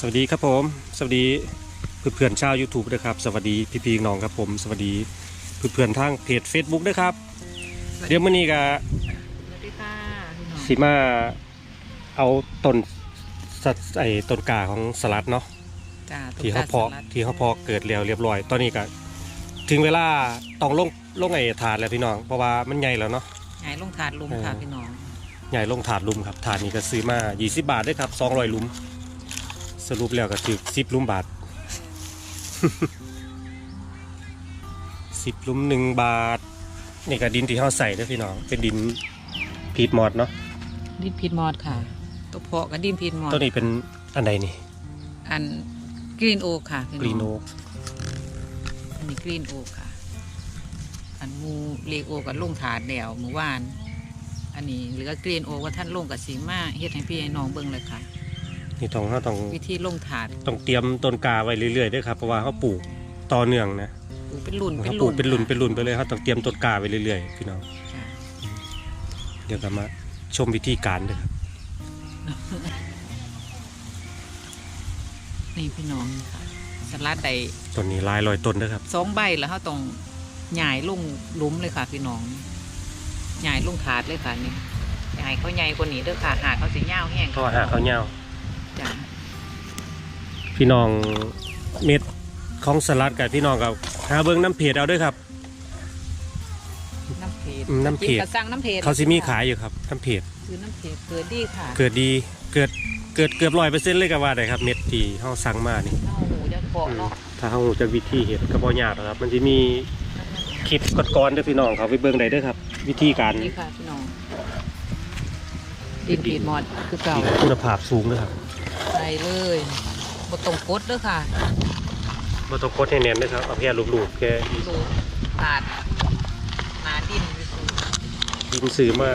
สวัสดีครับผม สวัสดีเพื่อนๆชาว YouTube ด้วยครับ สวัสดีพี่ๆน้องครับผม สวัสดีเพื่อนๆทางเพจ Facebook ด้วยครับ เดี๋ยวมื้อนี้ก็สวัสดีค่ะพี่น้องสิมาเอาต้นสัตว์ไอ้ต้นกาของสลัดเนาะจ้าตุ๊กที่เขาตเพาะสลัดที่เขาเพาะเกิดแล้วเรียบร้อย ตอนนี้ก็ถึงเวลาต้องลงลงไอ้ถาดแล้วพี่น้อง เพราะว่ามันใหญ่แล้วเนาะใหญ่ลงถาดลุมค่ะเออพี่น้องใหญ่ลงถาดลุมครับถาดนี้ก็ซื้อมา 20 บาทด้วยครับ200ลุม สรุปแล้วก็ถือ10ลุมบาท10ลุมหนึ่งบาท นี่ก็ดินที่เขาใส่เด้วยพี่น้อง เป็นดินพีดมอดเนาะดินพีดมอดค่ะ ตัวเพาะกับดินพีดมอดตัวนี้เป็นอันใดนี่ อันกรีนโอ๊กค่ะพี่กรีนน้โอองอันนี้กรีนโอ๊กค่ะ อันหมูเลโอกับลงถาดเดี่ยวเมื่อวาน อันนี้เหลือกรีนโอ๊กว่าท่านลงกับสีมาเฮ็ดให้พี่ให้น้องเบิ่งเลยค่ะ นี่ต้องเขาต้องวิธีลงถาดต้องเตรียมต้นกาไว้เรื่อยๆด้วยครับเพราะว่าเขาปลูกต่อเนื่องนะปลูกเป็นรุ่นเป็เขานปลูรุ่กนเป็นรุ่นค่ะเป็นรุ่นไปเลยเขาต้องเตรียมต้นกาไว้เรื่อยๆพี่น้องจ้ะเดี๋ยวก็มาชมวิธีการด้วยครับนี่พี่น้องค่ะสลัดใดต้นนี้หลายร้อยต้นนะครับสองใบแล้วเขาต้องหย่ายลงหลุมเลยค่ะ พี่น้องหย่ายลงถาดเลยค่ะนี่หย่ายเขาใหญ่กว่านี้เด้อค่ะหาดเขาสีเงาวแห้งก็หาเขาวเหนียว จ้ะพี่น้องเม็ดของสลัดกับพี่น้องกับหาเบิ้งน้ำเพจเอาด้วยครับ น้ำเพชรอืมน้ำเพจกระสังน้ำเพชรเขาสิมีขายอยู่ครับน้ำเพจคือน้ำเพชรเกิดดีค่ะเกิดดีเกิดเกิดเกือบร้อยเปอร์เซ็นต์เลยก็ว่าได้ครับ เม็ดที่เขาสั่งมานี่เอาหมูจะเกาะเนาะถ้าเขาจะวิธีเห็ดก็บ่ยากหรอกครับ มันจะมีคลิปก่อนๆเด้วยพี่น้องเขาไปเบิ้งได้เด้วยครับ วิธีการนี่ค่ะพี่น้องดินพีดมอดคือเก่าคุณภาพสูงนะครับ ใส่เลยบดตรงกดเด้อค่ะบ่ต้องกดให้แน่นเด้วยครับเอาแค่ลูกๆแค่ดูถาดหนาดินไปสู่ดินซื้อมา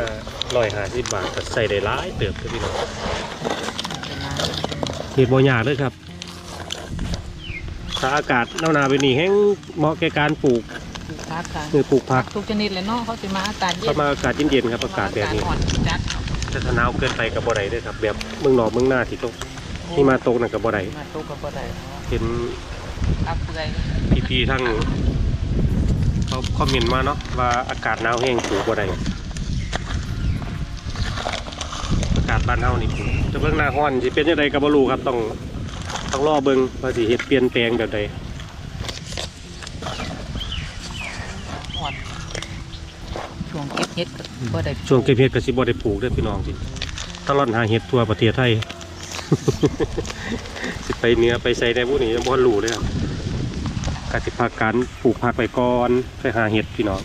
ร้อยห้าสิบบาทก็ใส่ได้หลายเติบเลยพี่น้องเป็นน้เห็ดบ่ยากเลยครับถ้าอากาศหนาวๆไปนี่แห้งเหมาะแก่การปลูกำปลูกพักค่ะคือปลูกผักทุกชนิดเลยเนาะเขาจะมาอากาศเย็เข้านมาอากาศเย็นๆครับอากาศแบบนี้อ่อนจัดแต่ถ้าหนาวเกินไปกับบ่ได้เด้วยครับ แบบเมืองนอกเมืองหน้าที่ตก ที่มาตกนั่นกับบ่ได้มาตุกกับบ่ได้เห็นอับเปื่อยพี่ๆทั้งเขาคอมเมนต์มาเนาะว่าอากาศหนาวแห้งปลูกบ่ได้อากาศบ้านเฮานี่ปลูกแต่เบิ่งหน้าร้อนสิเป็นจังไดก็บ่รู้ครับต้องต้องรอเบิ่งว่าสิเฮ็ดเปลี่ยนแปลงแบบใดอ่อนช่วงเก็บเห็ดก็บ่ได้ช่วงเก็บเห็ดก็สิบ่ได้ปลูกเด้อพี่น้องสิตลอดหาเห็ดทั่วประเทศไทย สิไปเหนือไปใส่ในพวกนี้ยังบ่รู้เลยครับกสิพักการปลูกผักไปก่อนไปหาเห็ดพี่น้อง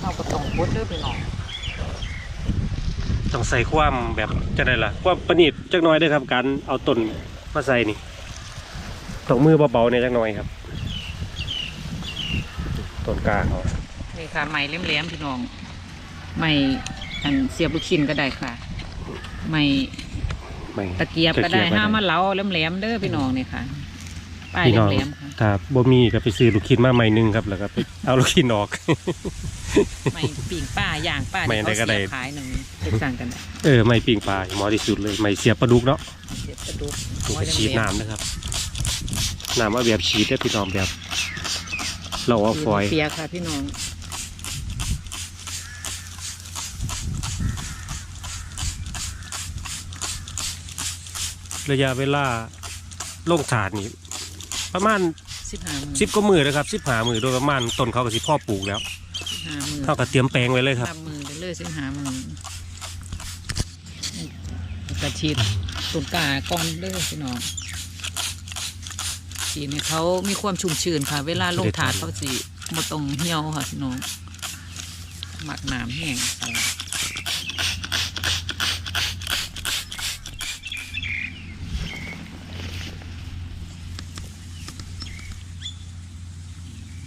เอาก็ต้องกดเด้อพี่น้องต้องใส่ความแบบจะได้ล่ะความประณีตจักหน้อยเด้วยครับการเอาต้นมาใส่นี่ต้องมือเบาๆเนี่ยจักหน่อยครับต้นกล้าเขานี่ค่ะไม้แหลมๆพี่น้องไม้อันเสียบลูกชิ้นก็ได้ค่ะไม้ ไม่ตะเกียบก็ได้ตะเกียบก็ได้ห้ามาเหลาแหลมๆเด้อพี่น้องนี่ค่ะป้ายพี่น้องแหลมๆค่ะถ้าบ่มีก็ไปซื้อลูกชิ้นมาใหม่หนึงครับแล้วก็ไปเอาลูกชิ้นออกไม้ปิ่งป้าย่างป้าไม้ที่ใดเขาก็ได้เสียบขายหนึ่งไปสั่งกันได้เออไม่ปิ้งปลาเหมอที่สุดเลยไม่เสียบปลาดุกเนาะเสียบกระดูกนี่ก็ฉีดน้ำนะครับน้ำเอาแบบฉีดได้อพี่น้องแบบเราเอาฟอยล์เปียกค่ะพี่น้อง ระยะเวลาลงถาดนี่ประมาณสิบห้ามือสิบก็มือนะครับสิบหามือโดยประมาณต้นเขาก็สิพ่อปลูกแล้วห้ามือเท่ากับเตรียมแปลงไว้เลยครับทำมือไปเลยสิบห้ามือกระชีดตุนกาก่อนเด้อพี่น้องสีนี่เขามีความชุ่มชื้นค่ะ เวลาลงถาดเขาสิหมดตรงเหี่ยวค่ะพี่น้องหมักน้ำแห้งใส่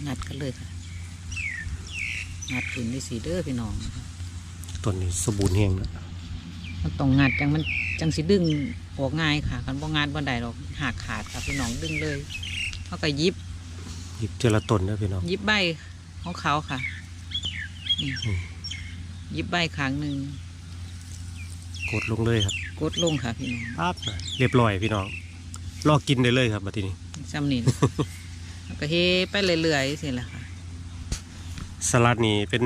นัดกันเลยค่ะ นัดขึ้นในสีเด้อพี่น้องต้นนี้สมบูรณ์แห้งแล้วมันต้องงัดจังมันจังสิดึงออกง่ายค่ะคันบ่งัดบ่ได้หรอกหักขาดค่ะพี่น้องดึงเลยเขาก็หยิบหยิบเจละต้นนะพี่น้องหยิบใบของเขาค่ะนี่อืมหยิบใบขางหนึ่งกดลงเลยครับกดลงค่ะพี่น้อง ปั๊บเรียบร้อยพี่น้องลอกกินได้เลยครับมาทีนี้ ซ้ำนี่ แล้วก็เฮไปเรื่อยๆสิแหละค่ะ สลัดนี่เป็น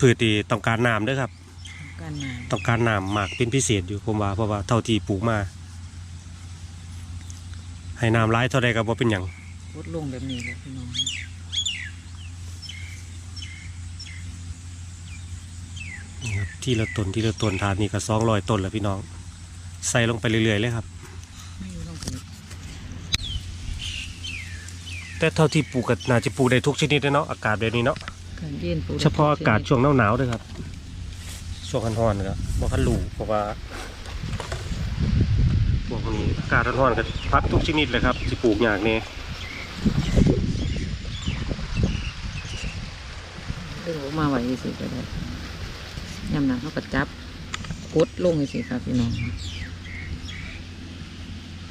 พืชที่ต้องการน้ำเด้วยครับการงานต้องการน้ำมากเป็นพิเศษอยู่ผมว่าเพราะว่าเท่าที่ปลูกมา ให้น้ำร้ายเท่าใดก็บ่เป็นหยังลดลงแบบนี้เลยพี่น้องนี่ครับที่ละต้นที่ละต้นทานนี่ก็สองร้อยต้นแล้วพี่น้อง ใส่ลงไปเรื่อยๆเลยครับ ไม่ต้องไปแต่เท่าที่ปลูกก็น่าจะปลูกได้ทุกชนิดเลยเนาะอากาศแบบนี้เนาะการ เย็นปลูกเฉพาะอากาศช่วงหนาวๆด้วยครับ ช่วงร้อนๆนะครับบ่คันรูเพราะว่าพวกนี้อากาศร้อนๆก็พักทุกชนิดเลยครับที่ปลูกอย่างนี้เรื่องออกมาไหวสิก็ได้ยำหนักเขาก็จับกดลงสิค่ะพี่น้อง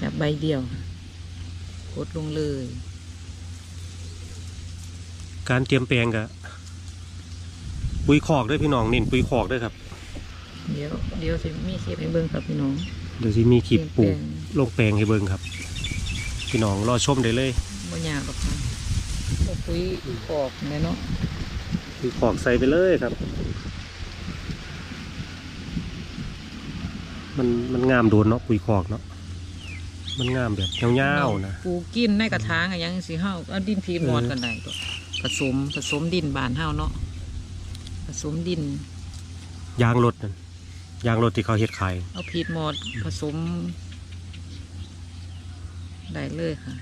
จับใบเดียวกดลงเลย การเตรียมแปลงก็ ปุ๋ยคอกด้วยพี่น้องเน้นปุ๋ยคอกด้วยครับ เดี๋ยวเดี๋ยวสิมีคลิปให้เบิ่งครับพี่น้อง เดี๋ยวสิมีคลิปปลูกเปลี่ยนแปลงลงแปลงให้เบิ่งครับ พี่น้องรอชมได้เลยบ่ยากหรอกค่ะก็ปุ๋ยออกแน่เนาะปุ๋ยคอกใส่ไปเลยครับ มันมันงามโดนเนาะปุ๋ยคอกเนาะมันงามแบบยาวๆนะปลูกกินในกระถางอะยังสิเฮาเอาดินพีมอดกันได้ก็ผสมผสมดินบานเฮาเนาะผ สมดิน ยางรถนั่นยางรถที่เขาเฮ็ดขายเอาพีดมอดผสม ได้เลยค่ะ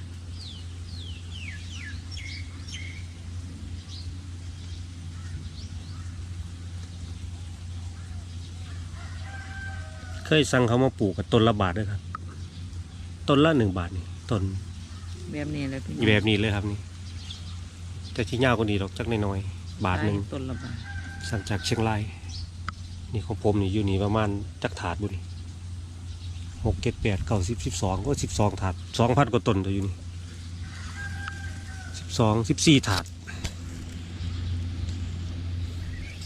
เคยสั่งเขามาปลูกกับต้นละบาทด้วยครับ ต้นละหนึ่งบาทนี่ต้นแบบนี้แหละพี่น้องแบบนี้เลยครับนี่ แต่ที่ยาวกว่านี้ดอกจักน้อยๆบาทหนึ่งได้ต้นละบาท สั่งจากเชียงราย นี่ของผมนี่อยู่นี่ประมาณจักถาดบุนี่หกเจ็ดแปดเก้าสิบสิบสองก็สิบสองถาดสองพันกว่าต้นตัวอยู่นี่สิบสองสิบสี่ถาด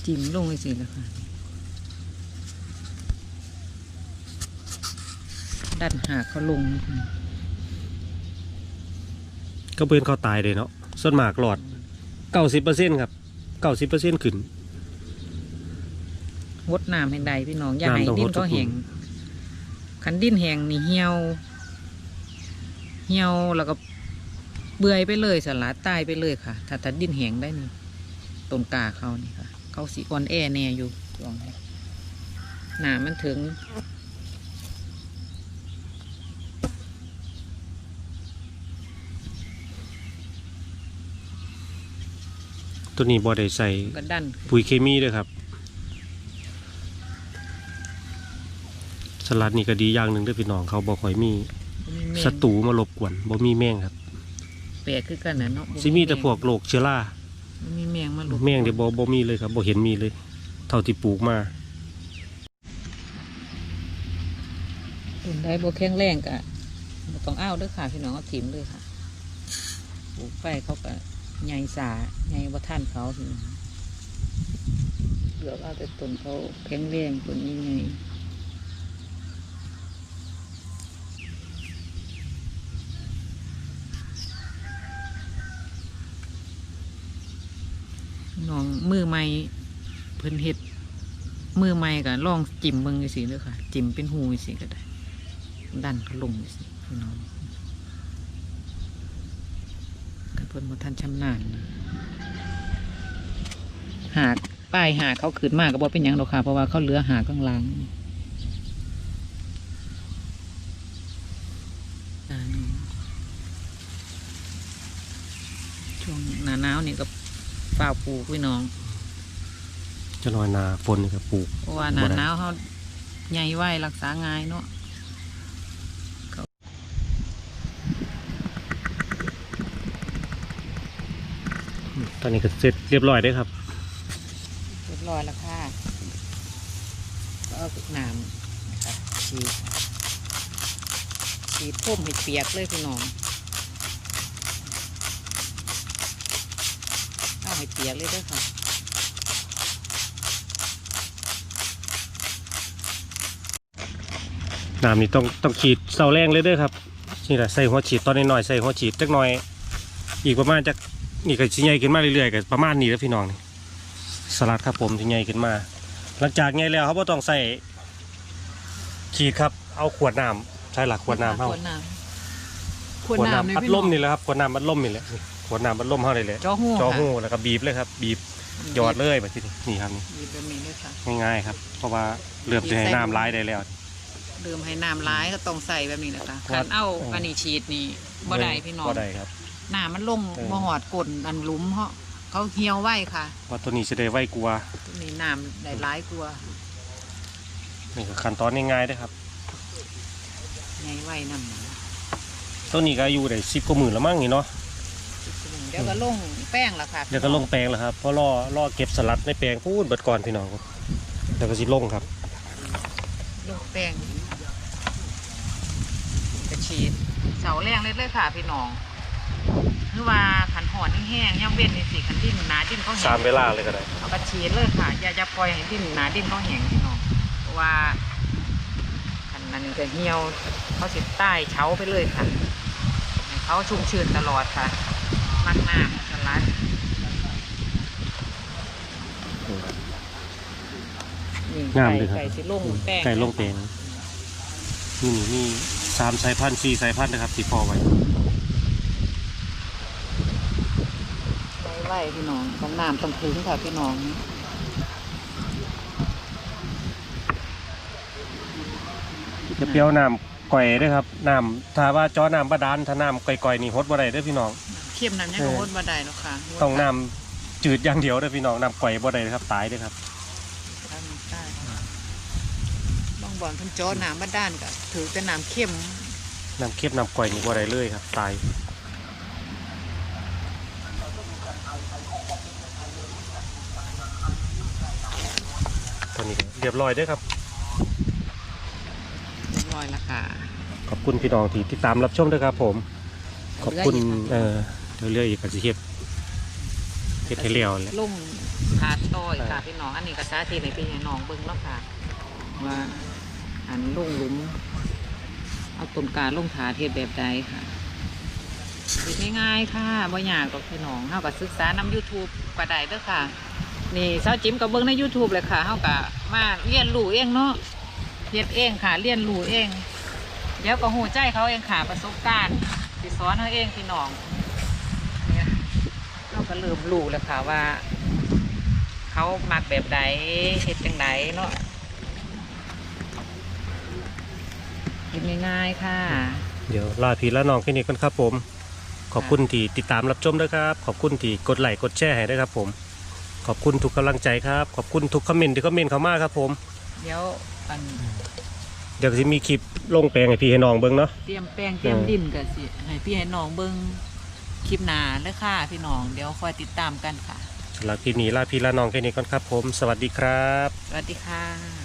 จิ้มลงไปสิแล้วค่ะดันหากเขาลงนะคะก็เพื่อนเขาตายเลยเนาะส่วนมากหลอดเก้าสิบเปอร์เซ็นต์ครับเก้าสิบเปอร์เซ็นต์ขึ้น งดน้ำให้ได้พี่น้องอย่าให้น้ำต้องดิงนดทุก็กแห้งคันดินแห้งนี่เหี่ยว เหี่ยวแล้วก็เบื่อยไปเลยสลัดตายไปเลยค่ะ ถ้าถ้าดินแห้งได้นี่ต้นกาเขานี่ค่ะ เขาสีอ่อนแอแน่อยู่ช่วงนี้หนามันถึงตัวนี้บ่ได้ใส่ก็ดันปุ๋ยเคมีด้วยครับ ลัดนี่ก็ดีอย่างหนึ่งเด้วยพี่น้องเขาบอกค่อยมีมีแมงศัตรูมารบกวนบ่มีแมงครับแปลกคือกันนะเนาะบ่สิมีแต่พวกโรคเชื้อราบ่มีแมงมาลุกแมงเดี๋ยวบ่บ่มีเลยครับบ่เห็นมีเลย เท่าที่ปลูกมาต้นได้บ่แข็งแรงกะบ่ต้องอ้าวเด้อค่ะพี่น้องเอาถิ่มเลยค่ะปลูกไปเขาก็ใหญ่สาใหญ่บ่ท่านเขาพี่น้องเหลือกเอาแต่ต้นเขาแข็งแรงต้นนี้ไง น้องมือใหม่เพิ่นเฮ็ดมือใหม่ก็ลองจิ้มเบิ่งจังซี่เด้อค่ะ จิ้มเป็นหูจังซี่ก็ได้ ดันเขาลงจังซี่พี่น้องกันเพิ่นบ่ทันชำนาญหากป้ายหาเขาขืนมากก็บ่เป็นหยังดอกค่ะ เพราะว่าเขาเหลือหากข้างหลังอ่านี่ช่วงหนาหนาวนี่ก็ ฝ้าวปลูกพี่น้องจะนอยนาฝนนี่ก็ปลูกเพราะว่าหนาหนาวเขาใหญ่ไว้รักษาง่ายเนาะตอนนี้ก็เสร็จเรียบร้อยได้อครับ เรียบร้อยแล้วค่ะก็เอาน้ำนะคะฉีดฉีดพ่มให้เปียกเลยพี่น้องเอา ให้เปียกเลยเด้วยค่ะน้ำนี่ต้องต้องขีดเสาแรงเลยเด้อครับนี่แหละใส่หัวฉีดตอนน้อยๆใส่หัวฉีดจักหน่อย อีกประมาณจักนี่ก็ชิ้ใหญ่ขึ้นมาเรื่อยๆก็ประมาณนี้แล้วพี่น้องนี่สลัดครับผมชิ้ใหญ่ขึ้นมา หลังจากใหญ่แล้วเขาบ่ต้องใส่ฉีดครับเอาขวดน้ำใช่หลักขวดน้ำเขาขวดน้ำขวดน้ำพัดลมนี่แหละครับขวดน้ำพัดลมนี่แหละนี่ข วดน้ำพัดลมเขาเลยแหละจอหูจอค่ะหูแล้วก็บีบเลยครับ บีบหยอดเลยแบบที่นี่นี่ครับนี่บีบแบบนี้เลยค่ะง่ายๆครับ เพราะว่าเลือบจะให้น้ำร้ายได้แล้วเดิมให้น้ำร้ายก็ต้องใส่แบบนี้นะคะครัขับนเอาอันนี้ฉีดนี่บ่ได้พี่น้องบ่ได้ครับน้ำมันลงเออบ่หอดกลนอันหลุมเพราะเขาเหี่ยวไว้ค่ะว่าตัวนี้จะได้ไวกลัวาตัวนี้น้ำได้ร้ายกลัวานี่ก็ขั้นตอนง่ายๆเด้อครับไงไว้น้ำนะตัวนี้ก็อายุได้สิบกว่าหมื่นแล้วมั้งนี่เนาะ เดี๋ยวก็ลงแป้งละค่ะเดี๋ยวก็ลงแปลงแล้วครับเพราะล่อล่อเก็บสลัดในแปลงพูดเบิดก่อนพี่น้องเดี๋ยวก็สิลงครับลงแป้งกระชีดเสาแรงเลยเลยค่ะพี่น้องคือว่าขันหอนแห้งๆย่ำเว้นในสีขันดิ้นหนาดิ้นเขาแห้สามงเวลาเลยก็ได้เอากระชีดเลยค่ะอย่าจะปล่อยให้ดิ้นหนาดิ้นเขาแห้งพี่น้องเพราะว่าขันนั้นก็เหี่ยวเขาสิใต้เช้าไปเลยค่ะให้เขาชุ่มชื้นตลอดค่ะ มักน้ำสลัดนี่งามเลยครับ ไก่สิลงแป้งไก่ลงแปลงนี่นี่มีสามสายพันธุ์สี่สายพันธุ์นะครับที่พอไว้ไว้ไว้พี่น้องต้องน้ำต้องถึงค่ะพี่น้องจะเปรี้ยวน้ำก่อยเด้วยครับน้ำถ้าว่าจ้อน้ำบาดาลถ้าน้ำก่อยๆนี่ฮดบ่ได้เด้อพี่น้อง เข้มน้ำยังเออก็วดบ่ได้เนาะค่ะต้องน้ำจืดอย่างเดียวเด้อพี่น้องน้ำก่อยบ่ได้เลยครับตายเด้อครับน้ำใต้บางบ่อนเพิ่นจ้อน้ำมาด้านก็ถือแต่น้ำเข้มน้ำเค็มน้ำก่อยนี่บ่ได้เลยครับ ตายตอนนี้ก็เรียบร้อยเด้อครับเรียบร้อยแล้วค่ะขอบคุณพี่น้องที่ติดตามรับชมด้วยครับผม ขอบคุณเหลืออีก เอ่อเรื่อยอีกก็สิเฮ็ดเฮ็ดให้เลี้ยวแหละลุ่มถาดต่อยค่ะพี่น้องอันนี้ก็สาธิตให้พี่น้องเบิ่งแล้วค่ะ ว่าอันลุ่งหลุม เอาต้นกาลงถาเฮ็ดแบบใดค่ะเฮ็ดง่ายๆค่ะบ่ยากหรอกพี่น้องเฮาก็ศึกษานำ YouTube ก็ได้เด้อค่ะ นี่เซาจิ้มก็เบิ่งใน YouTube เลยค่ะเฮาก็มาเรียนรู้เองเนาะเฮ็ดเองค่ะ เรียนรู้เอง เดี๋ยวก็หูใจเขาเองค่ะประสบการณ์สิสอนเขาเองพี่น้อง ก็เริ่มรู้แล้วค่ะว่า เขามักแบบใดเฮ็ดจังไดเนาะกินง่ายๆค่ะ เดี๋ยวลาพี่ละน้องแค่นี้กันครับผม ขอบคุณที่ติดตามรับชมด้วยครับ ขอบคุณที่กดไลค์กดแชร์ให้ด้วยครับผม ขอบคุณทุกกำลังใจครับ ขอบคุณทุกคอมเมนต์ที่คอมเมนต์เข้ามาครับผม เดี๋ยวอันเดี๋ยวจะมีคลิปลงแปลงให้พี่ให้น้องเบิ่งเนาะ เตรียมแป้งเตรียมดินกันสิให้พี่ให้น้องเบิ่ง คลิปหน้าเลยค่ะพี่น้องเดี๋ยวคอยติดตามกันค่ะสำหรับคลิปนี้ลาพี่ละน้องแค่นี้ก่อนครับผม สวัสดีครับ สวัสดีค่ะ